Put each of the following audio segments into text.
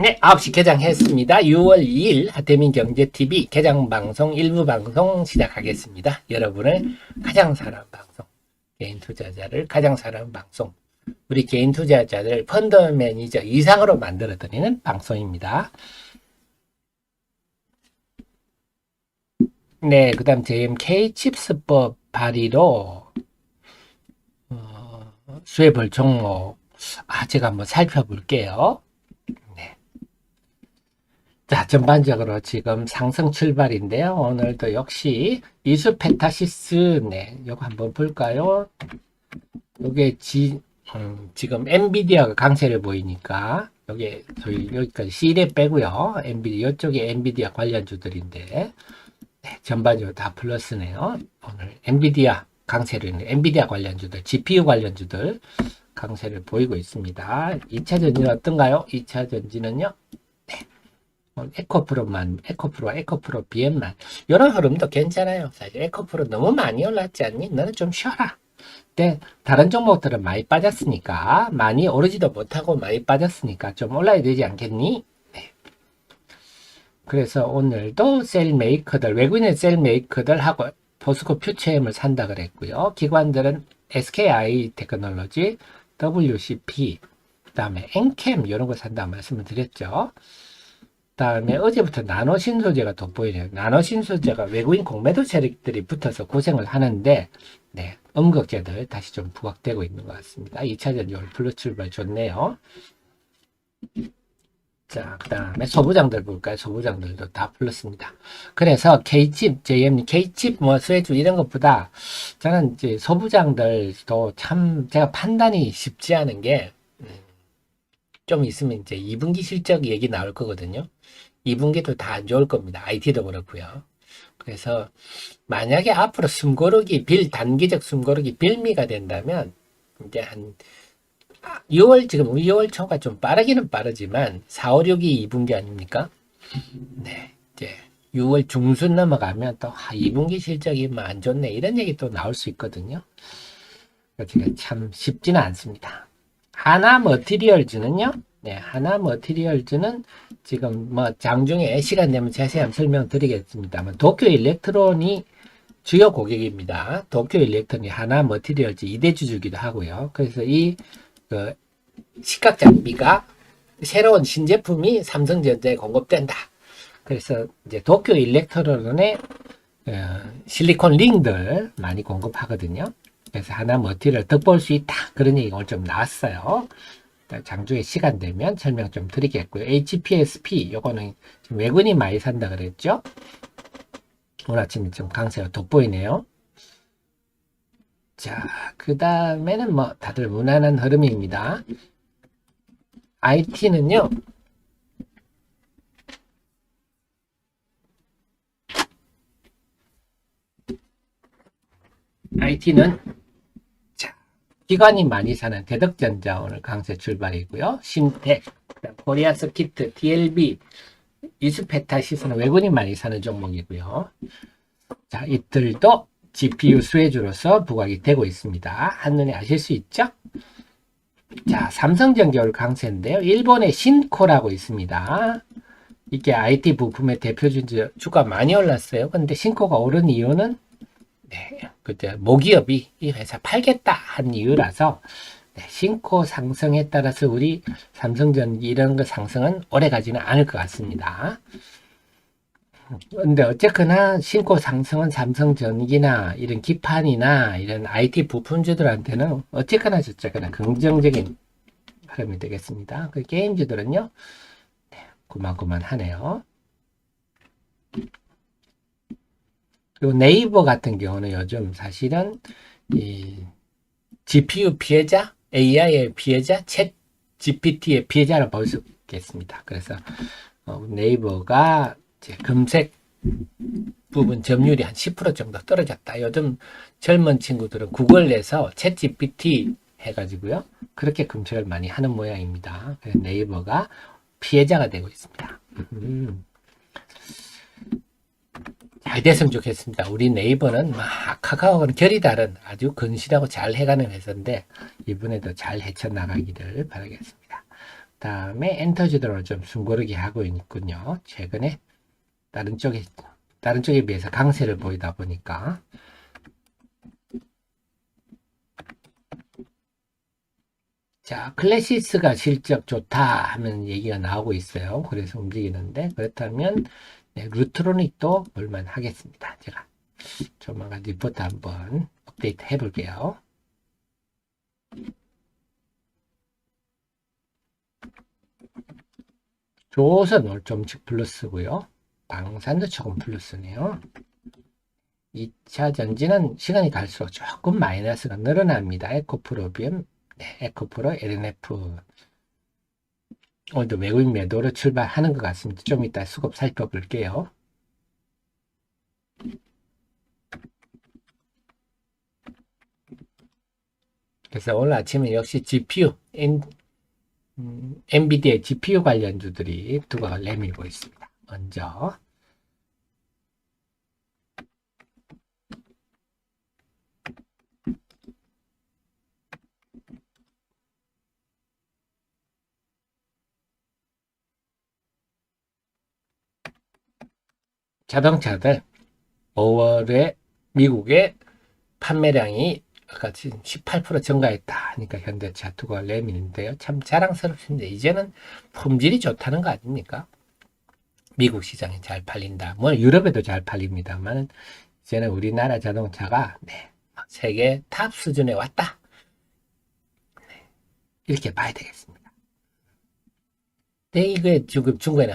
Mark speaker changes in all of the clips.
Speaker 1: 네, 9시 개장했습니다. 6월 2일 하태민 경제TV 개장 방송 일부 방송 시작하겠습니다. 여러분을 가장 사랑하는 방송, 개인 투자자를 가장 사랑하는 방송, 우리 개인 투자자들 펀드 매니저 이상으로 만들어 드리는 방송입니다. 네, 그 다음 JMK 칩스법 발의로 어, 수혜벌 종목 아, 제가 한번 살펴볼게요. 네. 자, 전반적으로 지금 상승 출발인데요. 오늘도 역시 이수 페타시스, 네, 이거 한번 볼까요? 요게 지, 음, 지금 엔비디아가 강세를 보이니까, 여기, 저희, 여기까지 C랩 빼고요. 엔비디아, 이쪽에 엔비디아 관련주들인데, 네, 전반적으로 다 플러스네요. 오늘 엔비디아 있는 엔비디아 관련주들, GPU 관련주들, 강세를 보이고 있습니다. 2차 전지는 어떤가요? 2차 전지는요. 네. 뭐 에코프로만, 에코프로, 에코프로, BM만. 이런 흐름도 괜찮아요. 사실 에코프로 너무 많이 올랐지 않니? 너는 좀 쉬어라. 근데 다른 종목들은 많이 빠졌으니까, 많이 오르지도 못하고 많이 빠졌으니까 좀 올라야 되지 않겠니? 네. 그래서 오늘도 셀 메이커들, 외국인의 셀 메이커들하고 포스코 퓨처엠을 산다 그랬고요. 기관들은 SKI 테크놀로지, WCP, 그 다음에 엔캠 이런 거 산다 말씀을 드렸죠. 다음에 어제부터 나노 신소재가 돋보이네요. 나노 신소재가 외국인 공매도 세력들이 붙어서 고생을 하는데 네, 음극재들 다시 좀 부각되고 있는 것 같습니다. 2차전 열 플러스 출발 좋네요. 자, 그 다음에 소부장들 볼까요? 소부장들도 다 플러스입니다. 그래서 K칩, JM, K칩, 뭐, 수혜주 이런 것보다 저는 이제 소부장들도 참 제가 판단이 쉽지 않은 게, 음, 좀 있으면 이제 2분기 실적 얘기 나올 거거든요. 2분기도 다 안 좋을 겁니다. IT도 그렇고요. 그래서 만약에 앞으로 숨고르기, 빌, 단기적 숨고르기 빌미가 된다면, 이제 한 6월 지금 6월 초가 좀 빠르기는 빠르지만 4, 5, 6이 2분기 아닙니까? 네. 이제 6월 중순 넘어가면 또 아, 2분기 실적이 뭐 안 좋네 이런 얘기 또 나올 수 있거든요. 그러니까 참 쉽지는 않습니다. 하나 머티리얼즈는요. 네, 하나 머티리얼즈는 지금 뭐 장중에 시간 되면 자세한 설명 드리겠습니다만 도쿄 일렉트론이 주요 고객입니다. 도쿄 일렉트론이 하나 머티리얼즈 2대 주주기도 하고요. 그래서 이 그 시각 장비가 새로운 신제품이 삼성전자에 공급된다. 그래서 이제 도쿄 일렉트론의 어, 실리콘 링들 많이 공급하거든요. 그래서 하나 머티를 덕볼 수 있다. 그런 얘기가 오늘 좀 나왔어요. 장중에 시간 되면 설명 좀 드리겠고요. HPSP 요거는 외국인이 많이 산다 그랬죠. 오늘 아침에 좀 강세가 돋보이네요. 자, 그 다음에는 뭐 다들 무난한 흐름입니다. IT는요. IT는 자, 기관이 많이 사는 대덕전자 오늘 강세 출발이고요. 신텍, 코리아 스키트, DLB, 이스페타시스는 외국인이 많이 사는 종목이고요. 자, 이들도 GPU 수혜주로서 부각이 되고 있습니다. 한눈에 아실 수 있죠? 자, 삼성전기 올 강세인데요. 일본의 신코라고 있습니다. 이게 IT 부품의 대표주 주가 많이 올랐어요. 근데 신코가 오른 이유는 네, 그때 모기업이 이 회사 팔겠다 한 이유라서 네, 신코 상승에 따라서 우리 삼성전기 이런 거 상승은 오래 가지는 않을 것 같습니다. 근데 어쨌거나 신고 상승은 삼성전기나 이런 기판이나 이런 IT 부품주들한테는 어쨌거나 저쨌거나 긍정적인 흐름이 되겠습니다. 그 게임주들은요, 네, 그만그만하네요. 그리고 네이버 같은 경우는 요즘 사실은 이 GPU 피해자, AI의 피해자, 챗 GPT의 피해자를 볼 수 있겠습니다. 그래서 어, 네이버가 이제 검색 부분 점유율이 한 10% 정도 떨어졌다. 요즘 젊은 친구들은 구글에서 챗 GPT 해가지고요. 그렇게 검색을 많이 하는 모양입니다. 네이버가 피해자가 되고 있습니다. 음. 잘 됐으면 좋겠습니다. 우리 네이버는 막 카카오는 결이 다른 아주 건실하고 잘 해가는 회사인데 이번에도 잘 헤쳐나가기를 바라겠습니다. 다음에 엔터지도로 좀 숨고르기 하고 있군요. 최근에 다른 쪽에 다른 쪽에 비해서 강세를 보이다 보니까 자, 클래시스가 실적 좋다 하면 얘기가 나오고 있어요. 그래서 움직이는데 그렇다면 네, 루트로닉도 볼만 하겠습니다. 제가 조만간 리포트 한번 업데이트 해볼게요. 조선 올 좀씩 플러스고요. 방산도 조금 플러스네요. 2차 전지는 시간이 갈수록 조금 마이너스가 늘어납니다. 에코프로비움, 네, 에코프로, LNF. 오늘도 외국인 매도로 출발하는 것 같습니다. 좀 이따 수급 살펴볼게요. 그래서 오늘 아침에 역시 GPU, 엔, 음, 엔비디아 GPU 관련주들이 두각을 내밀고 있습니다. 먼저 자동차들 5월에 미국의 판매량이 아까 지금 18% 증가했다 하니까 현대차 투가 레민인데요. 참 자랑스럽습니다. 이제는 품질이 좋다는 거 아닙니까? 미국 시장이 잘 팔린다. 뭐 유럽에도 잘 팔립니다만 이제는 우리나라 자동차가 네, 세계 탑 수준에 왔다. 네, 이렇게 봐야 되겠습니다. 근데 이게 지금 중국에는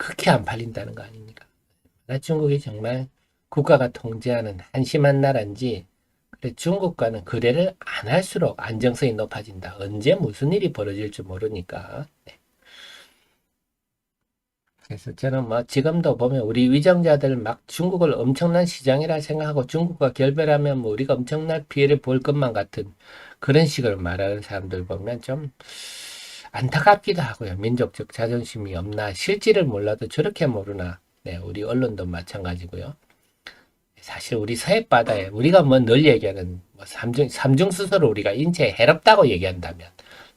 Speaker 1: 그렇게 안 팔린다는 거 아닙니까? 중국이 정말 국가가 통제하는 한심한 나라인지 그래 중국과는 거래를 안 할수록 안정성이 높아진다. 언제 무슨 일이 벌어질지 모르니까. 네. 그래서 저는 뭐 지금도 보면 우리 위정자들 막 중국을 엄청난 시장이라 생각하고 중국과 결별하면 뭐 우리가 엄청난 피해를 볼 것만 같은 그런 식으로 말하는 사람들 보면 좀 안타깝기도 하고요. 민족적 자존심이 없나 실지를 몰라도 저렇게 모르나. 네, 우리 언론도 마찬가지고요. 사실 우리 서해 바다에 우리가 뭐 늘 얘기하는 뭐 삼중 삼중 수소를 우리가 인체에 해롭다고 얘기한다면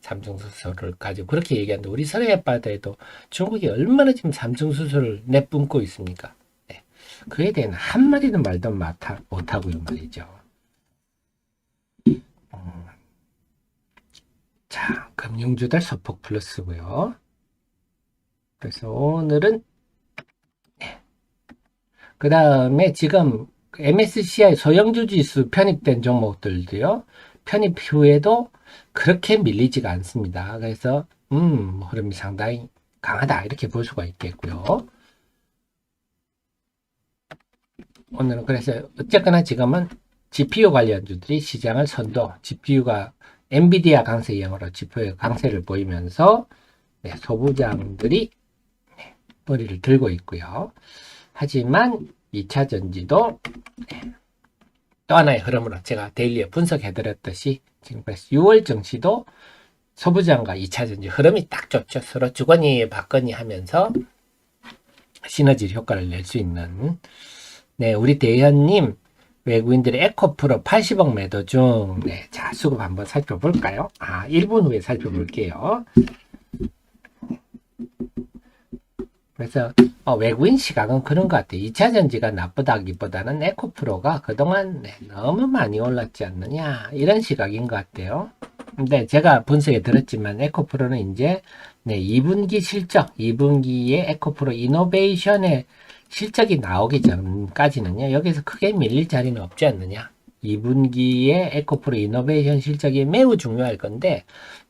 Speaker 1: 삼중 수소를 가지고 그렇게 얘기하는데 우리 서해 바다에도 중국이 얼마나 지금 삼중 수소를 내뿜고 있습니까? 네. 그에 대한 한 마디는 말도 못 하고요 말이죠. 자, 금융주들 소폭 플러스고요. 그래서 오늘은 네. 그 다음에 지금 MSCI 소형주 지수 편입된 종목들도요. 편입 후에도 그렇게 밀리지가 않습니다. 그래서 음, 흐름이 상당히 강하다 이렇게 볼 수가 있겠고요. 오늘은 그래서 어쨌거나 지금은 GPU 관련주들이 시장을 선도, GPU가 엔비디아 강세 이형으로 GPU의 강세를 보이면서 네, 소부장들이 네, 머리를 들고 있고요. 하지만 2차 전지도 또 하나의 흐름으로 제가 데일리에 분석해드렸듯이 지금까지 6월 증시도 소부장과 2차 전지 흐름이 딱 좋죠. 서로 주거니 받거니 하면서 시너지 효과를 낼 수 있는 네 우리 대현님 외국인들의 에코프로 80억 매도 중 네, 자 수급 한번 살펴볼까요? 아 1분 후에 살펴볼게요. 그래서 어, 외국인 시각은 그런 것 같아요. 2차 전지가 나쁘다기보다는 에코프로가 그동안 네, 너무 많이 올랐지 않느냐 이런 시각인 것 같아요. 근데 제가 분석에 들었지만 에코프로는 이제 네, 2분기 실적, 2분기에 에코프로 이노베이션의 실적이 나오기 전까지는요. 여기서 크게 밀릴 자리는 없지 않느냐. 2분기에 에코프로 이노베이션 실적이 매우 중요할 건데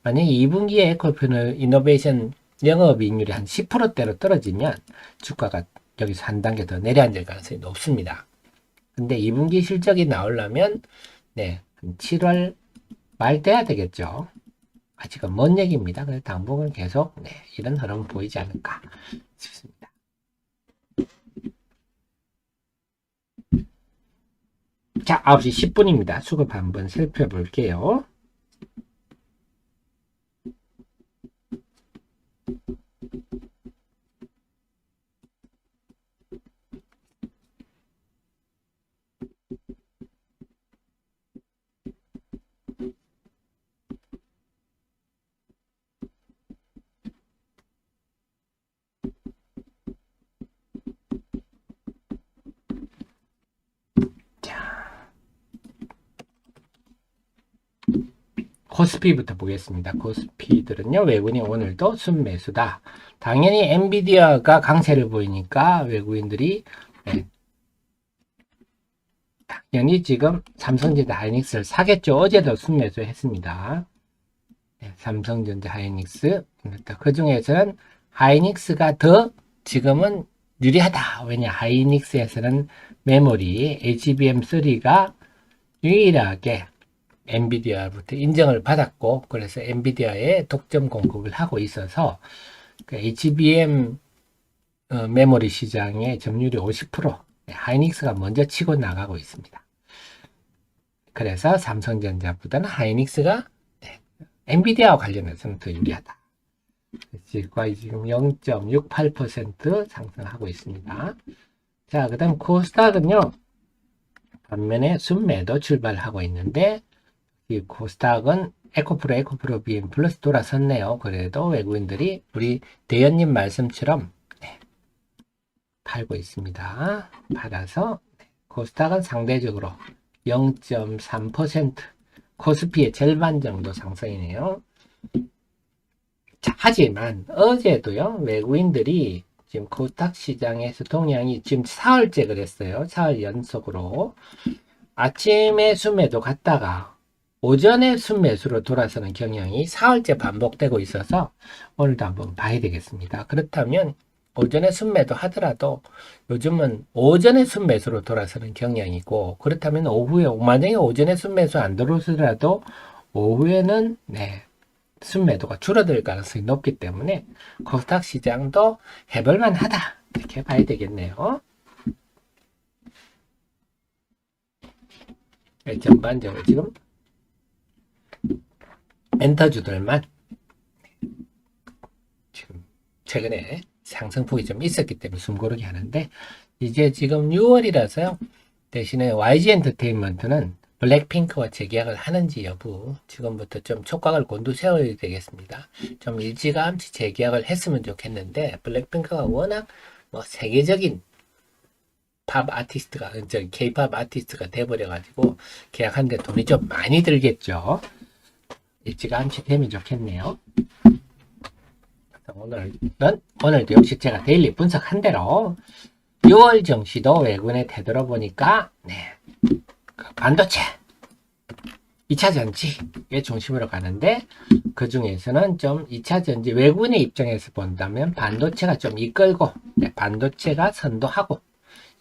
Speaker 1: 만약 2분기에 에코프로 이노베이션 영업이익률이 한 10%대로 떨어지면 주가가 여기서 한 단계 더 내려앉을 가능성이 높습니다. 근데 2분기 실적이 나오려면 네, 7월 말 돼야 되겠죠. 아직은 먼 얘기입니다. 그래서 당분간 계속 네, 이런 흐름 보이지 않을까 싶습니다. 자, 9시 10분입니다. 수급 한번 살펴볼게요. 코스피부터 보겠습니다. 코스피들은요, 외국인이 오늘도 순매수다. 당연히 엔비디아가 강세를 보이니까 외국인들이 네, 당연히 지금 삼성전자 하이닉스를 사겠죠. 어제도 순매수 했습니다. 네, 삼성전자 하이닉스. 그 중에서는 하이닉스가 더 지금은 유리하다. 왜냐, 하이닉스에서는 메모리 HBM3가 유일하게 엔비디아부터 인정을 받았고, 그래서 엔비디아에 독점 공급을 하고 있어서, 그 HBM 어, 메모리 시장의 점유율이 50%, 네, 하이닉스가 먼저 치고 나가고 있습니다. 그래서 삼성전자보다는 하이닉스가 네, 엔비디아와 관련해서는 더 유리하다. 지금 지금 0.68% 상승하고 있습니다. 자, 그 다음 코스닥은요, 반면에 순매도 출발하고 있는데, 이 코스닥은 에코프로, 에코프로 BM 플러스 돌아섰네요. 그래도 외국인들이 우리 대연님 말씀처럼 네, 팔고 있습니다. 팔아서 네, 코스닥은 상대적으로 0.3% 코스피의 절반 정도 상승이네요. 자, 하지만 어제도요, 외국인들이 지금 코스닥 시장에서 동향이 지금 사흘째 그랬어요. 사흘 연속으로. 아침에 순매도 갔다가 오전에 순매수로 돌아서는 경향이 사흘째 반복되고 있어서 오늘도 한번 봐야 되겠습니다. 그렇다면 오전에 순매도 하더라도 요즘은 오전에 순매수로 돌아서는 경향이고 그렇다면 오후에 만약에 오전에 순매수 안 들어오더라도 오후에는 네 순매도가 줄어들 가능성이 높기 때문에 코스닥 시장도 해볼만 하다 이렇게 봐야 되겠네요. 네, 전반적으로 지금 엔터주들만 지금 최근에 상승폭이 좀 있었기 때문에 숨고르기 하는데 이제 지금 6월이라서요 대신에 YG 엔터테인먼트는 블랙핑크와 재계약을 하는지 여부 지금부터 좀 촉각을 곤두세워야 되겠습니다. 좀 일찌감치 재계약을 했으면 좋겠는데 블랙핑크가 워낙 뭐 세계적인 팝 아티스트가 저기 K-팝 아티스트가 돼버려 가지고 계약하는데 돈이 좀 많이 들겠죠. 일찌감치 되면 좋겠네요. 오늘은 오늘도 역시 제가 데일리 분석한 대로 6월 정시도 외국인에 되돌아보니까 네. 그 반도체 2차 전지의 중심으로 가는데 그 중에서는 좀 2차 전지 외국인의 입장에서 본다면 반도체가 좀 이끌고 네, 반도체가 선도하고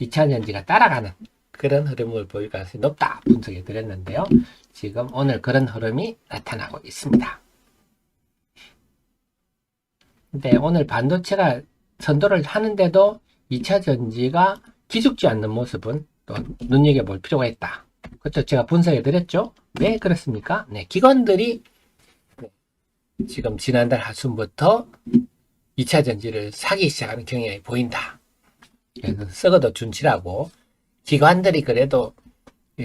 Speaker 1: 2차 전지가 따라가는 그런 흐름을 보일 가능성이 높다 분석해 드렸는데요. 지금 오늘 그런 흐름이 나타나고 있습니다. 근데 오늘 반도체가 선도를 하는데도 2차 전지가 기죽지 않는 모습은 또 눈여겨볼 필요가 있다. 그렇죠. 제가 분석해 드렸죠. 왜 그렇습니까? 네, 기관들이 지금 지난달 하순부터 2차 전지를 사기 시작하는 경향이 보인다. 그래서 썩어도 준치라고 기관들이 그래도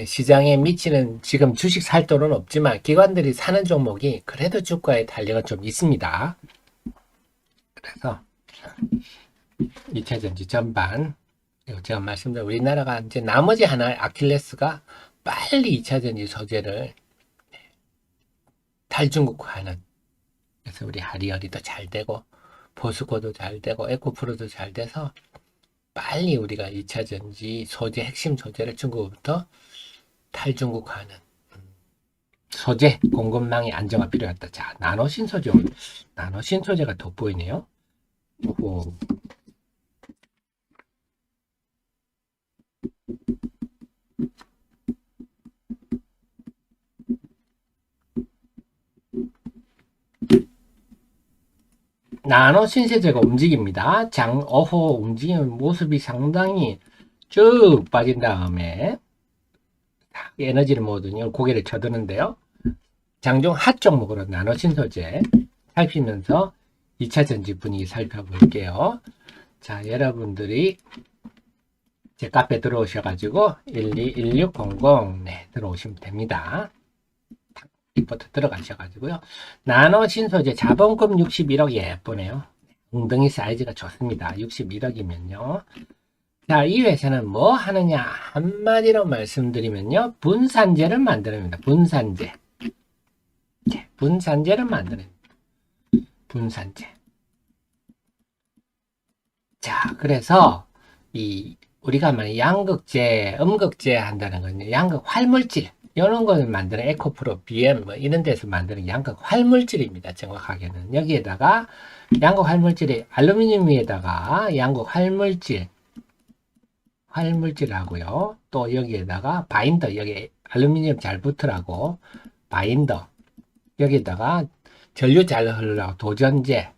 Speaker 1: 시장에 미치는 지금 주식 살 돈은 없지만 기관들이 사는 종목이 그래도 주가에 탄력은 좀 있습니다. 그래서 2차 전지 전반 제가 말씀드린 우리나라가 이제 나머지 하나의 아킬레스가 빨리 2차 전지 소재를 탈중국화하는 그래서 우리 하리어리도 잘 되고 보스코도 잘 되고 에코프로도 잘 돼서 빨리 우리가 2차 전지 소재 핵심 소재를 중국부터 탈중국화하는 음, 소재 공급망의 안정화 필요하다. 자, 나노 신소재 나노 신소재가 돋보이네요. 오 나노 신세제가 움직입니다. 장, 어호 움직이는 모습이 상당히 쭉 빠진 다음에 에너지를 모으더니 고개를 쳐드는데요. 장중 핫 종목으로 나노 신소재 살피면서 2차 전지 분위기 살펴볼게요. 자, 여러분들이 제 카페 들어오셔가지고 121600 네, 들어오시면 됩니다. 리포트 들어가셔가지고요. 나노 신소재 자본금 61억 예쁘네요. 엉덩이 사이즈가 좋습니다. 61억이면요. 자, 이 회사는 뭐 하느냐? 한마디로 말씀드리면요. 분산재를 만듭니다. 분산재. 네. 분산제를 만드는 분산제. 자, 그래서 이 우리가 만약 양극재, 음극재 한다는 건 양극 활물질 이런 걸 만드는 에코프로, BM 뭐 이런 데서 만드는 양극 활물질입니다. 정확하게는 여기에다가 양극 활물질이 알루미늄 위에다가 양극 활물질 활물질하고요. 또 여기에다가 바인더 여기 알루미늄 잘 붙으라고 바인더 여기다가 전류 잘 흐르라고 도전제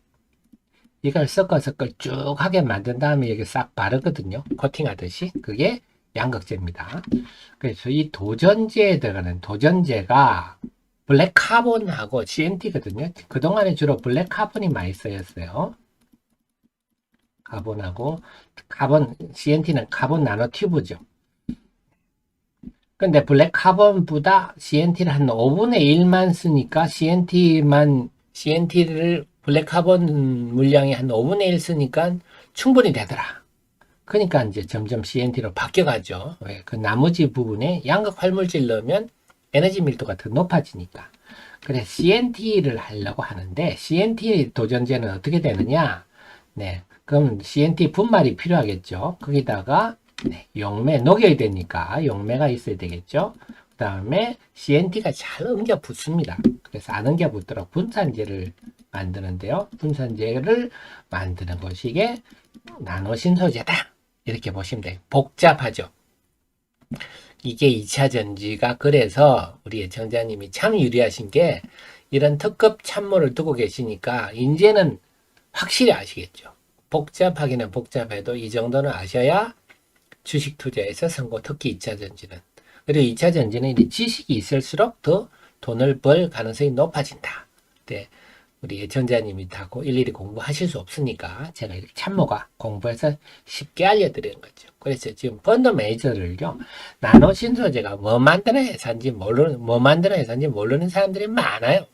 Speaker 1: 이걸 섞어 섞어 쭉 하게 만든 다음에 여기 싹 바르거든요. 코팅하듯이 그게 양극재입니다. 그래서 이 도전제에 들어가는 도전제가 블랙 카본하고 CNT거든요. 그동안에 주로 블랙 카본이 많이 쓰였어요. 카본하고 카본 CNT는 카본 나노 튜브죠. 근데 블랙 카본보다 CNT를 한 5분의 1만 쓰니까 CNT만 CNT를 블랙 카본 물량이 한 5분의 1 쓰니까 충분히 되더라. 그러니까 이제 점점 CNT로 바뀌어가죠. 왜? 그 나머지 부분에 양극 활물질 넣으면 에너지 밀도가 더 높아지니까. 그래 CNT를 하려고 하는데 CNT 도전제는 어떻게 되느냐? 네, 그럼 CNT 분말이 필요하겠죠. 거기다가 네, 용매 녹여야 되니까 용매가 있어야 되겠죠. 그 다음에 CNT가 잘 엉겨 붙습니다. 그래서 안 엉겨 붙도록 분산제를 만드는데요. 분산제를 만드는 것이 이게 나노신소재다. 이렇게 보시면 돼요. 복잡하죠. 이게 2차 전지가 그래서 우리 애청자님이 참 유리하신 게 이런 특급 참모를 두고 계시니까 이제는 확실히 아시겠죠. 복잡하기는 복잡해도 이 정도는 아셔야 주식 투자에서 성공, 특히 2차 전지는. 그리고 2차 전지는 이 지식이 있을수록 더 돈을 벌 가능성이 높아진다. 네. 우리 예천자님이 다 고- 일일이 공부하실 수 없으니까 제가 이렇게 참모가 공부해서 쉽게 알려드리는 거죠. 그래서 지금 펀드 매니저를요, 나노 신소재가 뭐 만드는 회사인지 모르는, 뭐 만드는 회사인지 모르는 사람들이 많아요.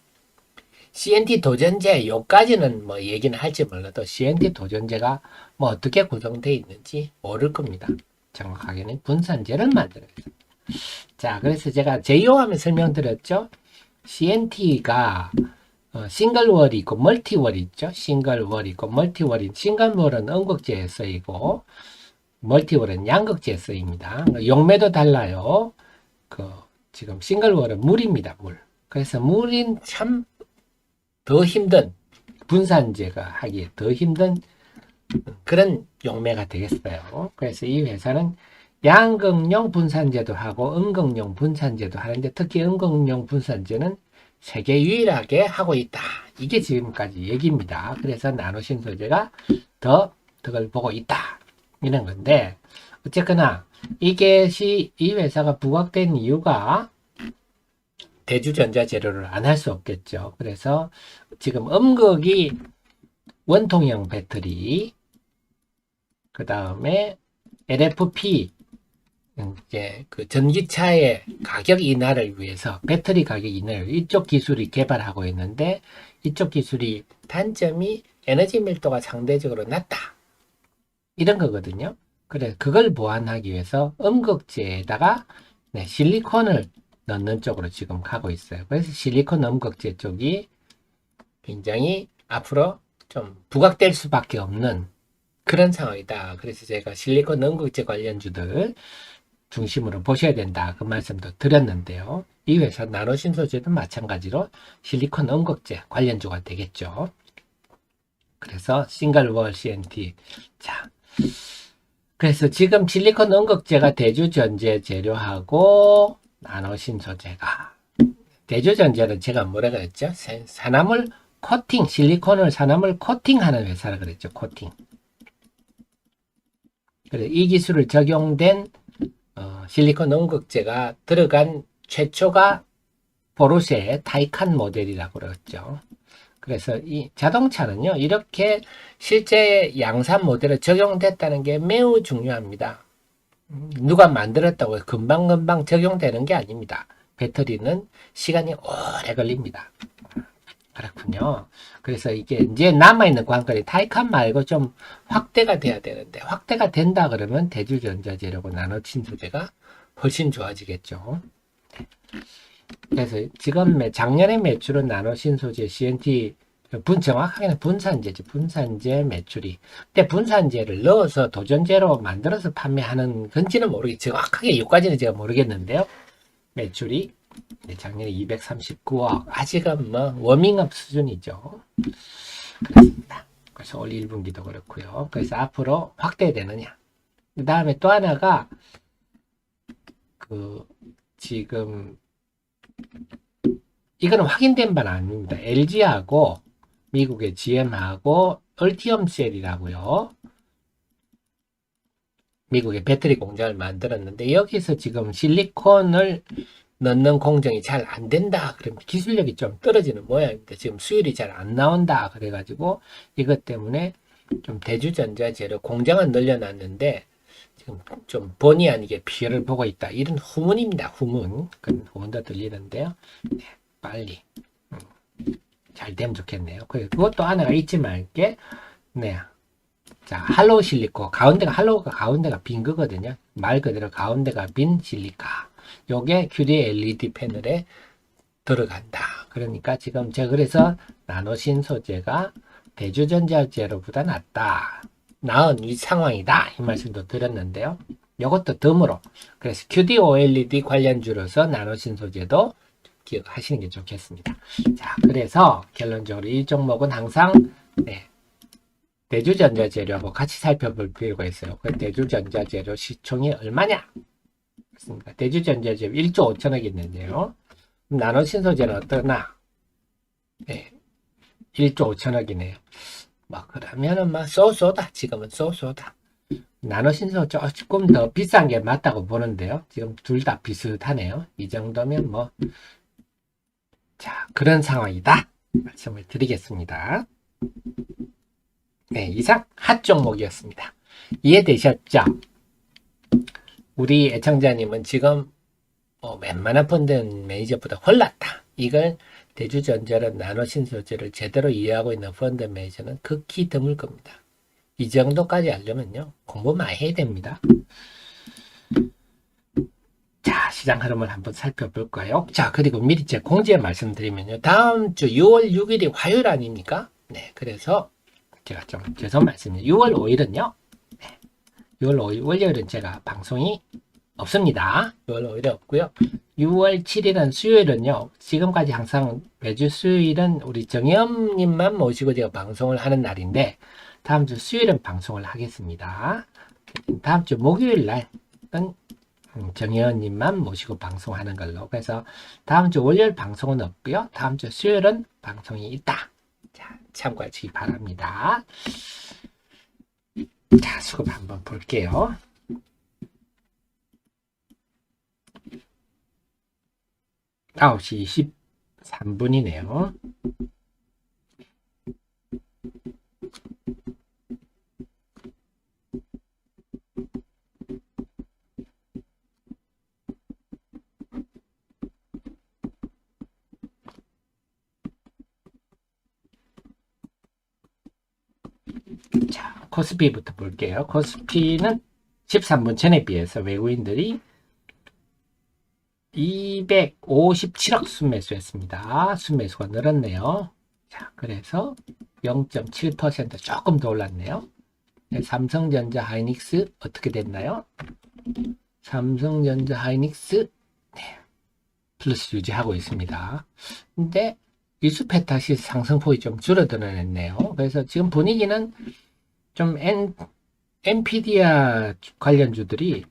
Speaker 1: CNT 도전제, 요까지는 뭐 얘기는 할지 몰라도 CNT 도전제가 뭐 어떻게 구성되어 있는지 모를 겁니다. 정확하게는 분산제를 만드는 회사. 자, 그래서 제가 제이오 하면 설명드렸죠. CNT가 어, 싱글월이 있고 멀티월이 있죠. 싱글월이 있고 멀티월이 싱글월은 음극재에 쓰이고 멀티월은 양극재에 쓰입니다. 용매도 달라요. 그 지금 싱글월은 물입니다. 물. 그래서 물인 참 더 힘든 분산제가 하기에 더 힘든 그런 용매가 되겠어요. 그래서 이 회사는 양극용 분산제도 하고 음극용 분산제도 하는데 특히 음극용 분산제는 세계 유일하게 하고 있다. 이게 지금까지 얘기입니다. 그래서 나노신 소재가 더 덕을 보고 있다. 이런 건데, 어쨌거나, 시, 이 회사가 부각된 이유가 대주전자 재료를 안 할 수 없겠죠. 그래서 지금 음극이 원통형 배터리, 그 다음에 LFP, 음, 이제 그 전기차의 가격 인하를 위해서 배터리 가격 인하를 이쪽 기술이 개발하고 있는데 이쪽 기술이 단점이 에너지 밀도가 상대적으로 낮다. 이런 거거든요. 그래 그걸 보완하기 위해서 음극재에다가 네, 실리콘을 넣는 쪽으로 지금 가고 있어요. 그래서 실리콘 음극재 쪽이 굉장히 앞으로 좀 부각될 수밖에 없는 그런 상황이다. 그래서 제가 실리콘 음극재 관련주들 중심으로 보셔야 된다. 그 말씀도 드렸는데요. 이 회사 나노신소재도 마찬가지로 실리콘 음극재 관련주가 되겠죠. 그래서 싱글월 CNT. 자. 그래서 지금 실리콘 음극재가 대주전제 재료하고 나노신소재가 대주전제는 제가 뭐라 그랬죠? 사- 산화물 코팅, 실리콘을 산화물 코팅하는 회사라 그랬죠. 코팅. 그래 이 기술을 적용된 어, 실리콘 음극재가 들어간 최초가 포르쉐 타이칸 모델이라고 그랬죠. 그래서 이 자동차는요, 이렇게 실제 양산 모델에 적용됐다는 게 매우 중요합니다. 음, 누가 만들었다고 금방금방 적용되는 게 아닙니다. 배터리는 시간이 오래 걸립니다. 그렇군요. 그래서 이게 이제 남아있는 관건이 타이칸 말고 좀 확대가 돼야 되는데, 확대가 된다 그러면 대주전자 재료고 나노친소재가 훨씬 좋아지겠죠. 그래서 지금 매- 작년에 매출은 나노신소재 CNT 분 정확하게는 분산제지 분산제 매출이 근데 분산제를 넣어서 도전제로 만들어서 판매하는 건지는 모르겠 정확하게 여기까지는 제가 모르겠는데요 매출이 네, 작년에 239억. 아직은 뭐 워밍업 수준이죠. 그렇습니다. 그래서 올 1분기도 그렇고요. 그래서 앞으로 확대되느냐. 그 다음에 또 하나가 그 지금 이거는 확인된 바는 아닙니다. LG하고 미국의 GM하고 얼티엄 셀이라고요. 미국의 배터리 공장을 만들었는데 여기서 지금 실리콘을 넣는 공정이 잘 안 된다. 그럼 기술력이 좀 떨어지는 모양입니다. 지금 수율이 잘 안 나온다. 그래가지고 이것 때문에 좀 대주전자 재료 공장은 늘려놨는데 지금 좀 본의 아니게 피해를 보고 있다. 이런 후문입니다. 후문. 그런 후문도 들리는데요. 네, 빨리 음, 잘 되면 좋겠네요. 그리고 그것도 하나가 잊지 말게. 네. 자, 할로우 실리코. 가운데가 할로우가 가운데가 빈 거거든요. 말 그대로 가운데가 빈 실리카. 요게 QD LED 패널에 들어간다. 그러니까 지금 제가 그래서 나노신 소재가 대주전자 재료보다 낫다. 나은 이 상황이다. 이 말씀도 드렸는데요. 이것도 덤으로. 그래서 QD OLED 관련주로서 나노신 소재도 기억하시는 게 좋겠습니다. 자, 그래서 결론적으로 이 종목은 항상 네, 대주전자 재료하고 같이 살펴볼 필요가 있어요. 그 대주전자 재료 시총이 얼마냐? 그렇습니다. 대주전자 재료 1조 5천억 있는데요. 나노신소재는 어떠나? 네, 1조 5천억이네요. 뭐 그러면은 막 쏘쏘다. 지금은 쏘쏘다. 나노신소 조금 더 비싼 게 맞다고 보는데요. 지금 둘 다 비슷하네요. 이 정도면 뭐. 자 그런 상황이다. 말씀을 드리겠습니다. 네 이상 핫 종목이었습니다. 이해되셨죠 우리 애청자님은 지금 뭐 웬만한 펀드 매니저보다 홀랐다 이걸 대주전자는 나노신소재를 제대로 이해하고 있는 펀드 매니저는 극히 드물 겁니다. 이 정도까지 하려면요. 공부 많이 해야 됩니다. 자, 시장 흐름을 한번 살펴볼까요? 자, 그리고 미리 제 공지에 말씀드리면요. 다음 주 6월 6일이 화요일 아닙니까? 네, 그래서 제가 좀 죄송 말씀드립니다. 6월 5일은요. 네, 6월 5일 월요일은 제가 방송이 없습니다. 6월 5일에 없고요. 6월 7일은 수요일은요. 지금까지 항상 매주 수요일은 우리 정영님만 모시고 제가 방송을 하는 날인데 다음 주 수요일은 방송을 하겠습니다. 다음 주 목요일 날은 음, 정혜원님만 모시고 방송하는 걸로 그래서 다음 주 월요일 방송은 없고요. 다음 주 수요일은 방송이 있다. 자, 참고하시기 바랍니다. 자, 수급 한번 볼게요. 아홉 시 23분이네요. 자, 코스피부터 볼게요. 코스피는 13분 전에 비해서 외국인들이 257억 순매수했습니다. 순매수가 늘었네요. 자, 그래서 0.7% 조금 더 올랐네요. 네, 삼성전자 하이닉스 어떻게 됐나요? 삼성전자 하이닉스 네, 플러스 유지하고 있습니다. 근데 리스페타시 상승폭이 좀 줄어들어냈네요. 그래서 지금 분위기는 좀 엔, 엔피디아 관련주들이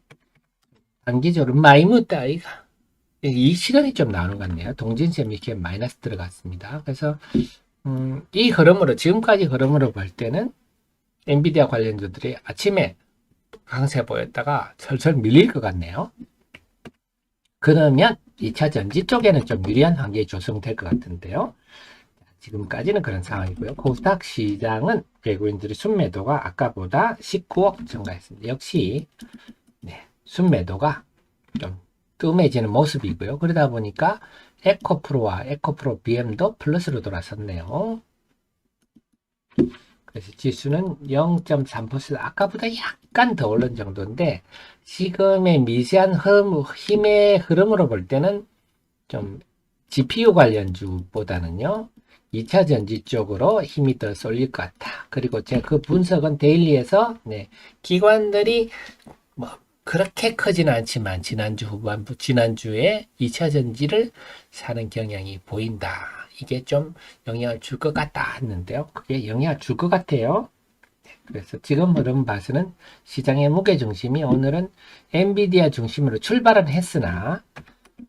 Speaker 1: 단기적으로 많이 묻다 이가 이 시간이 좀 나오는 것 같네요. 동진셈 이렇게 마이너스 들어갔습니다. 그래서 음, 이 흐름으로 지금까지 흐름으로 볼 때는 엔비디아 관련주들이 아침에 강세 보였다가 슬슬 밀릴 것 같네요. 그러면 2차 전지 쪽에는 좀 유리한 환경이 조성될 것 같은데요. 지금까지는 그런 상황이고요. 코스닥 시장은 외국인들의 순매도가 아까보다 19억 증가했습니다. 역시 네, 순매도가 좀 뜸해지는 모습이고요. 그러다 보니까 에코프로와 에코프로 BM도 플러스로 돌아섰네요. 그래서 지수는 0.3% 아까보다 약간 더 오른 정도인데 지금의 미세한 흐름, 힘의 흐름으로 볼 때는 좀 GPU 관련주보다는요. 2차 전지 쪽으로 힘이 더 쏠릴 것 같다. 그리고 제가 그 분석은 데일리에서 네, 기관들이 뭐 그렇게 크지는 않지만 지난주 후반부 지난주에 2차 전지를 사는 경향이 보인다. 이게 좀 영향을 줄 것 같다 했는데요. 그게 영향을 줄 것 같아요. 그래서 지금 흐름 봐서는 시장의 무게 중심이 오늘은 엔비디아 중심으로 출발은 했으나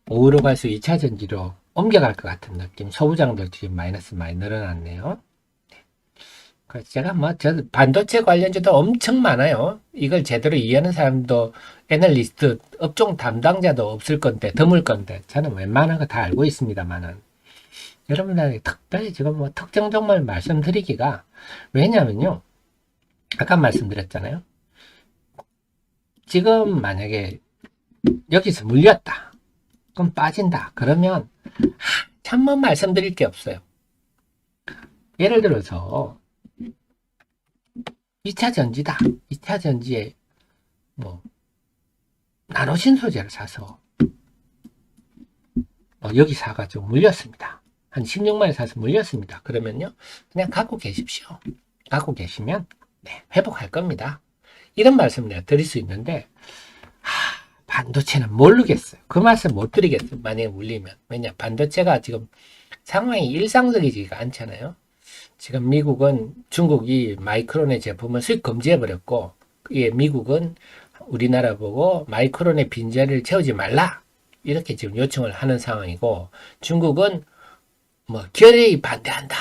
Speaker 1: 오후로 갈수 2차 전지로 옮겨갈 것 같은 느낌. 소부장들 지금 마이너스 많이 늘어났네요. 그래서 제가 뭐, 저 반도체 관련주도 엄청 많아요. 이걸 제대로 이해하는 사람도 애널리스트, 업종 담당자도 없을 건데, 드물 건데, 저는 웬만한 거 다 알고 있습니다만은. 여러분들에게 특별히 지금 뭐 특정 종목을 말씀드리기가, 왜냐면요. 아까 말씀드렸잖아요. 지금 만약에 여기서 물렸다. 그럼 빠진다. 그러면 참만 말씀드릴 게 없어요. 예를 들어서 2차 전지다. 2차 전지에 뭐 나노신 소재를 사서 어, 여기 사가지고 물렸습니다. 한 16만에 사서 물렸습니다. 그러면요. 그냥 갖고 계십시오. 갖고 계시면 네, 회복할 겁니다. 이런 말씀을 내가 드릴 수 있는데 하, 반도체는 모르겠어요. 그 말씀 못 드리겠어요. 만약에 물리면. 왜냐, 반도체가 지금 상황이 일상적이지가 않잖아요. 지금 미국은 중국이 마이크론의 제품을 수입 금지해버렸고, 예, 미국은 우리나라 보고 마이크론의 빈자리를 채우지 말라! 이렇게 지금 요청을 하는 상황이고, 중국은 뭐, 결의에 반대한다!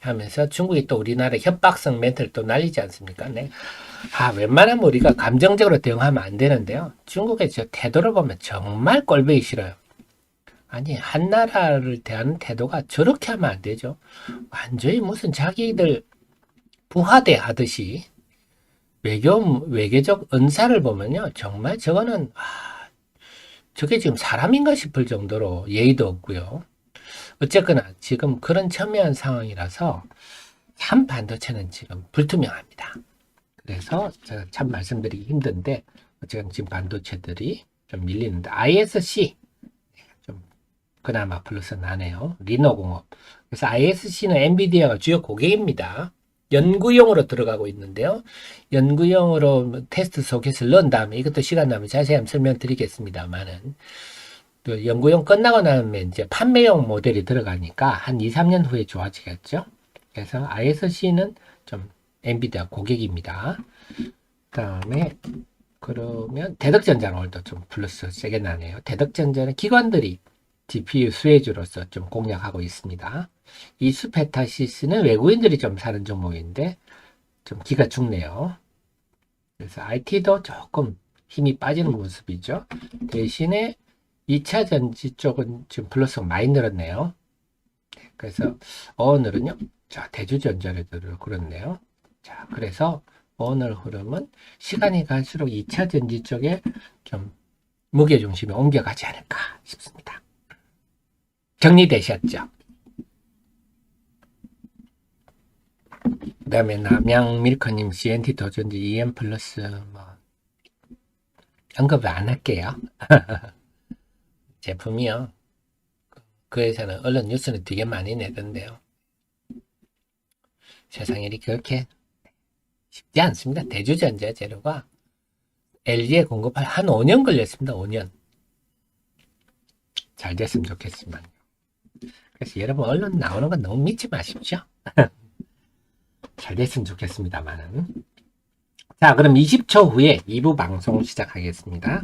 Speaker 1: 하면서 중국이 또 우리나라 협박성 멘트를 또 날리지 않습니까? 네. 아, 웬만하면 우리가 감정적으로 대응하면 안 되는데요. 중국의 저 태도를 보면 정말 꼴보기 싫어요. 아니, 한 나라를 대하는 태도가 저렇게 하면 안 되죠. 완전히 무슨 자기들 부하대 하듯이 외교, 외교적 은사를 보면요. 정말 저거는, 아, 저게 지금 사람인가 싶을 정도로 예의도 없고요. 어쨌거나 지금 그런 첨예한 상황이라서 참 반도체는 지금 불투명합니다. 그래서 참 말씀드리기 힘든데 지금 반도체들이 좀 밀리는데 ISC 좀 그나마 플러스 나네요. 리노공업. 그래서 ISC는 엔비디아가 주요 고객입니다. 연구용으로 들어가고 있는데요. 연구용으로 테스트 소켓을 넣은 다음에 이것도 시간 나면 자세히 설명드리겠습니다만은 또 연구용 끝나고 나면 이제 판매용 모델이 들어가니까 한 2, 3년 후에 좋아지겠죠. 그래서 ISC는 좀 엔비디아 고객입니다. 다음에 그러면 대덕전자는 오늘도 좀 플러스 세게 나네요. 대덕전자는 기관들이 GPU 수혜주로서 좀 공략하고 있습니다. 이 수페타시스는 외국인들이 좀 사는 종목인데 좀 기가 죽네요. 그래서 IT도 조금 힘이 빠지는 모습이죠. 대신에 2차 전지 쪽은 지금 플러스가 많이 늘었네요. 그래서 오늘은요. 자, 대주전자래도 그렇네요. 자, 그래서 오늘 흐름은 시간이 갈수록 2차 전지 쪽에 좀 무게중심이 옮겨가지 않을까 싶습니다. 정리되셨죠? 그 다음에 남양 밀커님 CNT 도전지 EM 플러스 뭐 언급을 안 할게요. 제품이요. 그 회사는 언론 뉴스는 되게 많이 내던데요. 세상 일이 그렇게 쉽지 않습니다. 대주전자 재료가 LG에 공급할 한 5년 걸렸습니다. 5년. 잘 됐으면 좋겠지만. 그래서 여러분 얼른 나오는 건 너무 믿지 마십시오. 잘 됐으면 좋겠습니다만은. 자, 그럼 20초 후에 2부 방송 시작하겠습니다.